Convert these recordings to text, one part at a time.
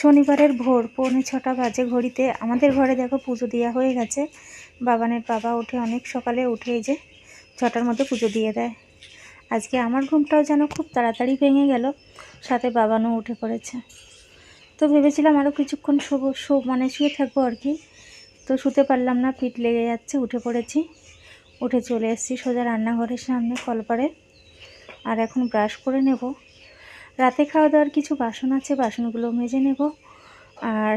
শনিবারের ভোর পৌনে ছটা বাজে ঘড়িতে আমাদের ঘরে দেখো পুজো দেওয়া হয়ে গেছে। বাবানের বাবা উঠে অনেক সকালে উঠে যে ছটার মধ্যে পুজো দিয়ে দেয়। আজকে আমার ঘুমটাও যেন খুব তাড়াতাড়ি ভেঙে গেল, সাথে বাবানও উঠে পড়েছে। তো ভেবেছিলাম আরও কিছুক্ষণ শোব, শো মানে শুয়ে থাকব আর কি। তো শুতে পারলাম না, পিঠ লেগে যাচ্ছে, উঠে পড়েছি। উঠে চলে এসেছি সোজা রান্নাঘরের সামনে কলপারে আর এখন ব্রাশ করে নেব। রাতে খাওয়া দাওয়ার কিছু বাসন আছে, বাসনগুলো মেজে নেব। আর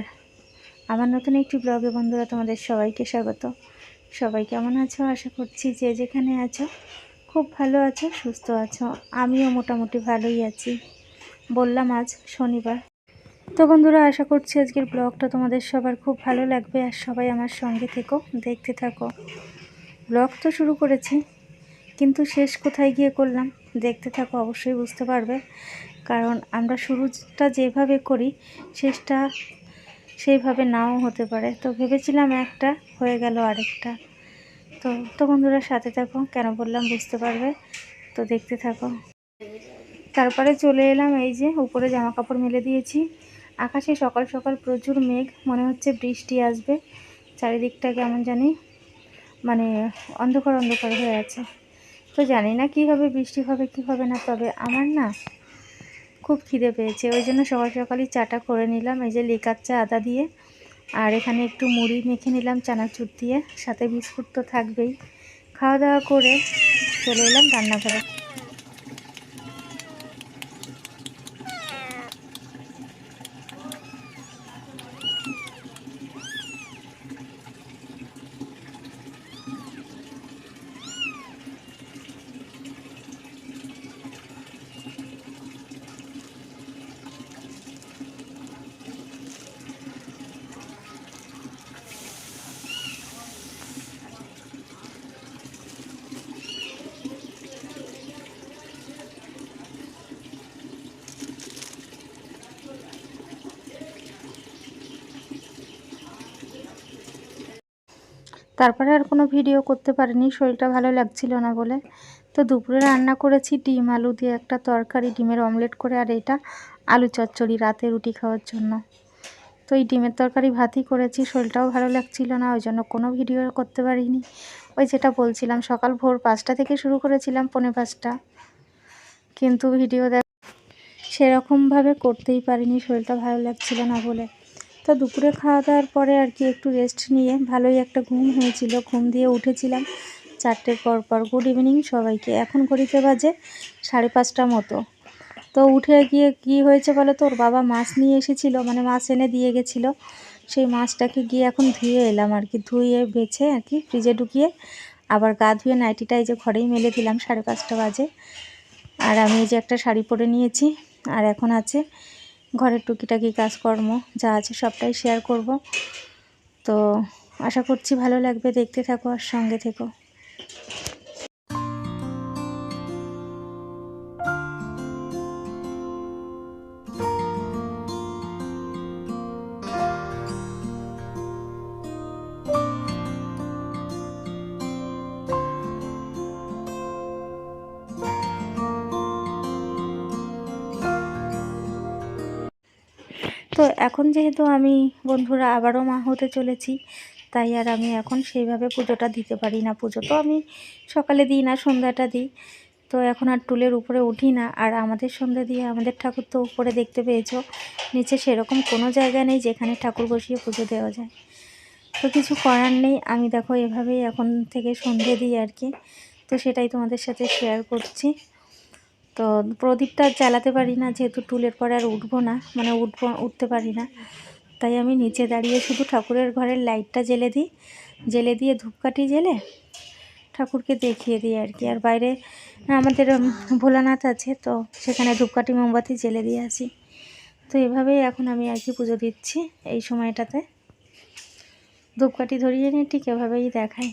আমার নতুন একটি ব্লগে বন্ধুরা তোমাদের সবাইকে স্বাগত। সবাই কেমন আছো? আশা করছি যে যেখানে আছো, খুব ভালো আছো, সুস্থ আছো। আমিও মোটামুটি ভালোই আছি। বললাম আজ শনিবার। তো বন্ধুরা, আশা করছি আজকের ব্লগটা তোমাদের সবার খুব ভালো লাগবে। আর সবাই আমার সঙ্গে থেকো, দেখতে থাকো। ব্লগ তো শুরু করেছি, কিন্তু শেষ কোথায় গিয়ে করলাম, দেখতে থাকো, অবশ্যই বুঝতে পারবে। কারণ আমরা শুরুটা যেভাবে করি, শেষটা সেইভাবে নাও হতে পারে। তো ভেবেছিলাম একটা, হয়ে গেল আরেকটা। তো তো বন্ধুরা সাথে থাকো, কেন বললাম বুঝতে পারবে? তো দেখতে থাকো। তারপরে চলে এলাম এই যে উপরে জামা কাপড় মেলে দিয়েছি। আকাশে সকাল সকাল প্রচুর মেঘ, মনে হচ্ছে বৃষ্টি আসবে। চারিদিকটা কেমন জানি মানে অন্ধকার অন্ধকার হয়ে আছে। তো জানি না কী হবে, বৃষ্টি হবে, কি হবে না, তবে আমার না খুব খিদে পেয়েছে। ওই জন্য সকাল সকালই চাটা করে নিলাম, এই যে লেকার চা, আদা দিয়ে। আর এখানে একটু মুড়ি মেখে নিলাম, চানাচুর দিয়ে। সাথে বিস্কুট তো থাকবেই। খাওয়া দাওয়া করে চলে এলাম রান্নাঘরে। তারপরে আর কোনো ভিডিও করতে পারিনি, শরীরটা ভালো লাগছিল না বলে। তো দুপুরে রান্না করেছি ডিম, আলু দিয়ে একটা তরকারি, ডিমের অমলেট করে আর এটা আলু চচ্চড়ি, রাতে রুটি খাওয়ার জন্য। তো এই ডিমের তরকারি ভাতই করেছি, শরীরটাও ভালো লাগছিল না, ওই জন্য কোনো ভিডিও করতে পারিনি। ওই যেটা বলছিলাম, সকাল ভোর পাঁচটা থেকে শুরু করেছিলাম, পৌনে পাঁচটা। কিন্তু ভিডিও দেখ সেরকমভাবে করতেই পারিনি, শরীরটা ভালো লাগছিল না বলে। তো দুপুরে খাওয়া দাওয়ার পরে আর কি একটু রেস্ট নিয়ে ভালোই একটা ঘুম হয়েছিল। ঘুম দিয়ে উঠেছিলাম চারটের পর পর। গুড ইভিনিং সবাইকে। এখন ঘড়িতে বাজে সাড়ে পাঁচটা মতো। তো উঠে গিয়ে কি হয়েছে বলো তোর বাবা মাছ নিয়ে এসেছিল মানে মাছ এনে দিয়ে গেছিল। সেই মাছটাকে গিয়ে এখন ধুয়ে এলাম আর কি। ধুয়ে বেছে আর কি ফ্রিজে ঢুকিয়ে আবার গা ধুয়ে নাইটিটা এই যে ঘরেই মেলে দিলাম, সাড়ে পাঁচটা বাজে। আর আমি এই যে একটা শাড়ি পরে নিয়েছি। আর এখন আছে ঘরের টুকিটাকি কাজকর্ম যা আছে সবটাই শেয়ার করব। তো আশা করছি ভালো লাগবে। দেখতে থাকো আর সঙ্গে থেকো। তো এখন যেহেতু আমি বন্ধুরা আবারও মা হতে চলেছি, তাই আর আমি এখন সেইভাবে পুজোটা দিতে পারি না। পুজো তো আমি সকালে দিই না, সন্ধ্যাটা দিই। তো এখন আর টুলের উপরে উঠি না। আর আমাদের সন্ধ্যা দিয়ে আমাদের ঠাকুর তো উপরে দেখতে পেয়েছ, নিচে সেরকম কোনো জায়গা নেই যেখানে ঠাকুর বসিয়ে পুজো দেওয়া যায়। তো কিছু করার নেই। আমি দেখো এভাবেই এখন থেকে সন্ধে দিই আর কি। তো সেটাই তোমাদের সাথে শেয়ার করছি। তো প্রদীপটা জ্বালাতে পারি না, যেহেতু টুলের পরে আর উঠবো না মানে উঠবো, উঠতে পারি না। তাই আমি নিচে দাঁড়িয়ে শুধু ঠাকুরের ঘরের লাইটটা জেলে দিই জেলে দিয়ে ধূপকাঠি জেলে ঠাকুরকে দেখিয়ে দিই আর কি। আর বাইরে আমাদের ভোলানাথ আছে, তো সেখানে ধূপকাঠি, মোমবাতি জেলে দিয়ে আসি। তো এভাবেই এখন আমি আর কি পুজো দিচ্ছি এই সময়টাতে। ধূপকাঠি ধরিয়ে নিয়ে ঠিক এভাবেই দেখাই।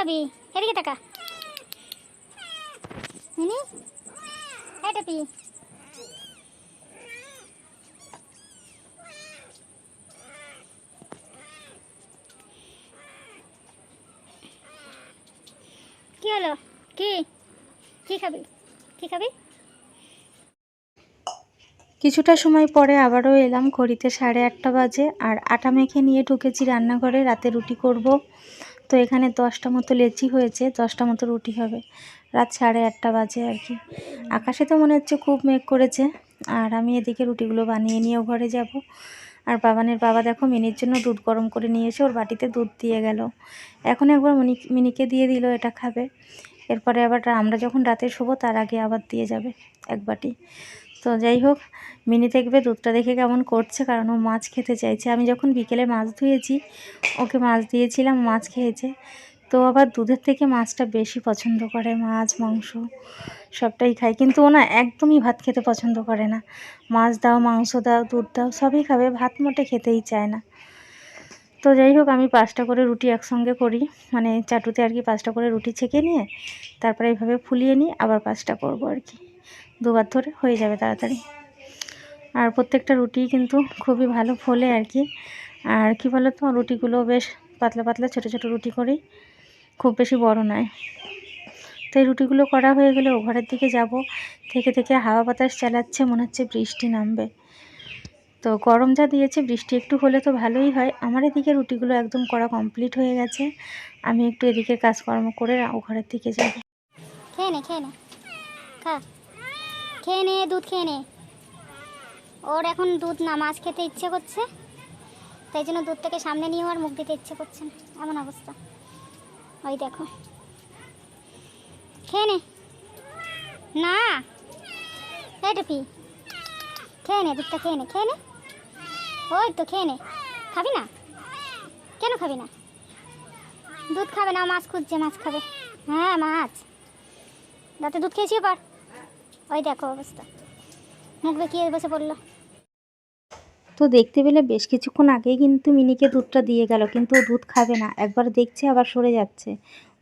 খাবি? এদিকে টাকা মিনি? টপি। কি হলো? কি? কি খাবি? কি খাবি? কিছুটা সময় পরে আবারও এলাম, ঘড়িতে সাড়ে আটটা বাজে, আর আটা মেখে নিয়ে ঢুকেছি রান্নাঘরে, রাতে রুটি করব। তো এখানে দশটা মতো লেচি হয়েছে, দশটা মতো রুটি হবে। রাত সাড়ে আটটা বাজে আর কি। আকাশে তো মনে হচ্ছে খুব মেঘ করেছে, আর আমি এদিকে রুটিগুলো বানিয়ে নিয়েও ঘরে যাব। আর বাবানের বাবা দেখো মিনির জন্য দুধ গরম করে নিয়ে এসে ওর বাটিতে দুধ দিয়ে গেল। এখন একবার মিনি, মিনিকে দিয়ে দিল এটা খাবে। এরপরে আবার আমরা যখন রাতে শোবো তার আগে আবার দিয়ে যাবে এক বাটি। তো যাই হোক, মিনি দেখবে দুধটা দেখে কেমন করছে, কারণ ও মাছ খেতে চাইছে। আমি যখন বিকেলে মাছ ধুয়েছি, ওকে মাছ দিয়েছিলাম, মাছ খেয়েছে। তো আবার দুধের থেকে মাছটা বেশি পছন্দ করে, মাছ, মাংস, সবটাই খায়। কিন্তু ও না একদমই ভাত খেতে পছন্দ করে না। মাছ দাও, মাংস দাও, দুধ দাও, সবই খাবে, ভাত মোটে খেতেই চায় না। তো যাই হোক, আমি পাঁচটা করে রুটি একসঙ্গে করি। মানে চাটুতে আর কি পাঁচটা করে রুটি ছেঁকে নিয়ে, তারপরে এইভাবে ফুলিয়ে নিই, আবার পাঁচটা করব আর কি। দুবার ধরে হয়ে যাবে তাড়াতাড়ি। আর প্রত্যেকটা রুটি কিন্তু খুবই ভালো ফোলে আর কি। আর কি বলো তো রুটিগুলো বেশ পাতলা পাতলা ছোটো ছোটো রুটি করি, খুব বেশি বড় নয়। তো এই রুটিগুলো করা হয়ে গেলে ঘরের দিকে যাব, থেকে থেকে হাওয়া বাতাস চালাচ্ছে, মনে হচ্ছে বৃষ্টি নামবে। তো গরম যা দিয়েছে, বৃষ্টি একটু হলে তো ভালোই হয়। আমার এদিকে রুটিগুলো একদম করা কমপ্লিট হয়ে গেছে। আমি একটু এদিকে কাজকর্ম করে ও ঘরের দিকে যাব। খেয়ে নে খেয়ে নে। খা। খেয়ে নে, দুধ খেয়ে নে। ওর এখন দুধ না, মাছ খেতে ইচ্ছে করছে। তাই জন্য দুধটাকে সামনে নিয়ে আর মুখ দিতে ইচ্ছে করছে না। এমন অবস্থা। ওই দেখো। খেয়ে নে। না। টুপি। খেয়ে নে, দুধটা খেয়ে নে খেয়ে নে। ওই তো, খেয়ে নে। খাবি না? কেন খাবি না? দুধ খাবে না, মাছ খুঁজছে, মাছ খাবে। হ্যাঁ মাছ। রাতে দুধ খেয়েছি এবার। ওই দেখো অবস্থা। মুখ বেঁকিয়ে বসে পড়ল। তো দেখতে পেলে বেশ কিছুক্ষণ আগেই কিন্তু মিনিকে দুধটা দিয়ে গেল, কিন্তু ও দুধ খাবে না। একবার দেখছে, আবার সরে যাচ্ছে।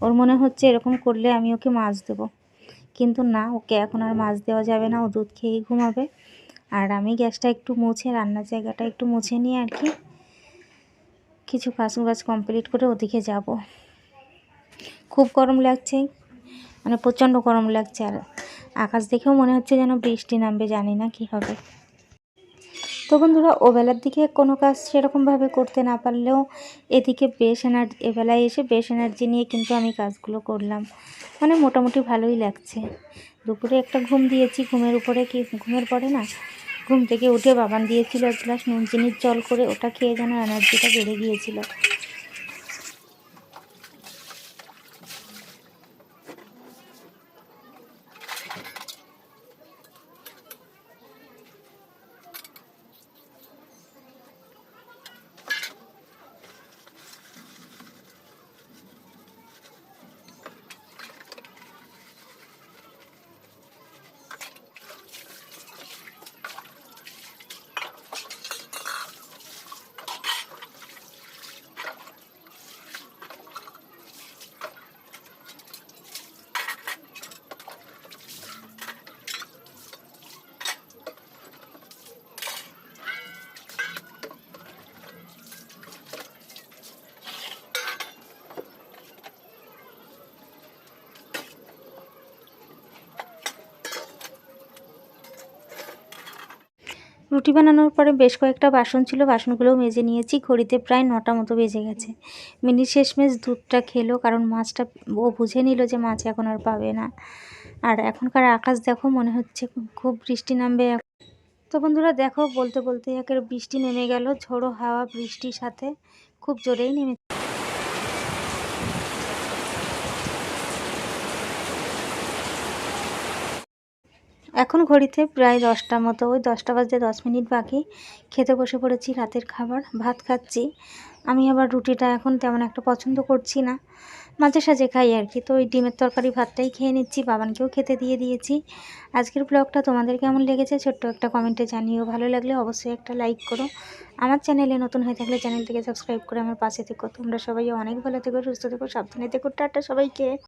ওর মনে হচ্ছে এরকম করলে আমি ওকে মাছ দেবো। কিন্তু না, ওকে এখন আর মাছ দেওয়া যাবে না। ও দুধ খেয়েই ঘুমাবে। আর আমি গ্যাসটা একটু মুছে, রান্নার জায়গাটা একটু মুছে নিয়ে আর কি কিছু কাজ বাজ কমপ্লিট করে ওদিকে যাব। খুব গরম লাগছে। মানে প্রচণ্ড গরম লাগছে আর আকাশ দেখেও মনে হচ্ছে যেন বৃষ্টি নামবে, জানি না কি হবে। তো বন্ধুরা, ওবেলার দিকে কোনো কাজ সেরকমভাবে করতে না পারলেও এদিকে বেশ এনার্জি এবেলায় এসে বেশ এনার্জি নিয়ে কিন্তু আমি কাজগুলো করলাম। মানে মোটামুটি ভালোই লাগছে। দুপুরে একটা ঘুম দিয়েছি, ঘুমের উপরে কি, ঘুমের পরে না, ঘুম থেকে উঠে বাবান দিয়েছিল এক গ্লাস নুন চিনির জল করে, ওটা খেয়ে যেন এনার্জিটা বেড়ে গিয়েছিল। রুটি বানানোর পরে বেশ কয়েকটা বাসন ছিল, বাসনগুলোও মেজে নিয়েছি। ঘড়িতে প্রায় নটা মতো বেজে গেছে। মিনি শেষমেশ দুধটা খেলো, কারণ মাছটা ও বুঝে নিল যে মাছ এখন আর পাবে না। আর এখনকার আকাশ দেখো, মনে হচ্ছে খুব বৃষ্টি নামবে। তো বন্ধুরা, দেখো, বলতে বলতে একের বৃষ্টি নেমে গেল, ঝোড়ো হাওয়া বৃষ্টির সাথে খুব জোরেই নেমে এখন ঘড়িতে প্রায় দশটা মতো, ওই দশটা বাজতে দশ মিনিট বাকি। খেতে বসে পড়েছি রাতের খাবার, ভাত খাচ্ছি। আমি আবার রুটিটা এখন তেমন একটা পছন্দ করছি না। মাঝে সাঝে খাই আর কি, তো ওই ডিমের তরকারি ভাতটাই খেয়ে নিচ্ছি, বাবানকেও খেতে দিয়ে দিয়েছি। আজকের ব্লগটা তোমাদের কেমন লেগেছে ছোট্ট একটা কমেন্টে জানিও, ভালো লাগলে অবশ্যই একটা লাইক করো। আমার চ্যানেলে নতুন হয়ে থাকলে চ্যানেলটিকে সাবস্ক্রাইব করে আমার পাশে থেকো। তোমরা সবাই অনেক ভালো থেকো, সুস্থ থেকো, সাবধানে থেকো, টাটা সবাইকে।